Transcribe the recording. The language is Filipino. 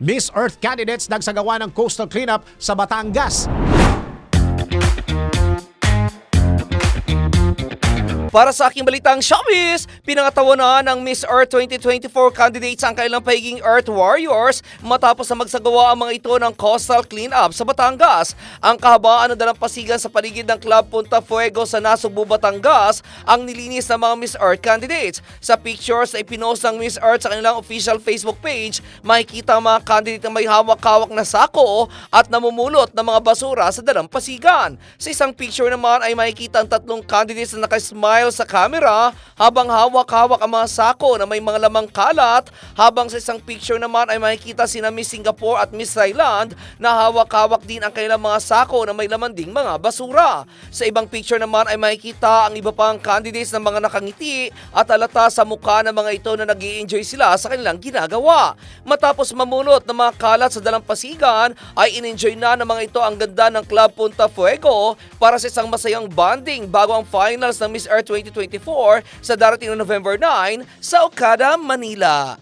Miss Earth candidates nagsagawa ng coastal cleanup sa Batangas. Para sa aking balitang showbiz, pinangatawanan ng Miss Earth 2024 candidates ang kailang pagiging Earth Warriors matapos na magsagawa ang mga ito ng coastal cleanup sa Batangas. Ang kahabaan ng dalampasigan sa paligid ng Club Punta Fuego sa Nasugbu, Batangas ang nilinis ng mga Miss Earth candidates. Sa pictures na ipinost ng Miss Earth sa kanilang official Facebook page, makikita ang mga candidate na may hawak-hawak na sako at namumulot ng mga basura sa dalampasigan. Sa isang picture naman ay makikita ang tatlong candidates na nakasmile sa camera habang hawak-hawak ang mga sako na may mga lamang kalat habang sa isang picture naman ay makikita sina Miss Singapore at Miss Thailand na hawak-hawak din ang kanilang mga sako na may laman ding mga basura. Sa ibang picture naman ay makikita ang iba pang candidates na mga nakangiti at alata sa mukha ng mga ito na nag enjoy sila sa kanilang ginagawa. Matapos mamulot ng mga kalat sa dalampasigan ay in-enjoy na ng mga ito ang ganda ng Club Punta Fuego para sa isang masayang bonding bago ang finals ng Miss Earth 2024 sa darating na November 9 sa Okada, Manila.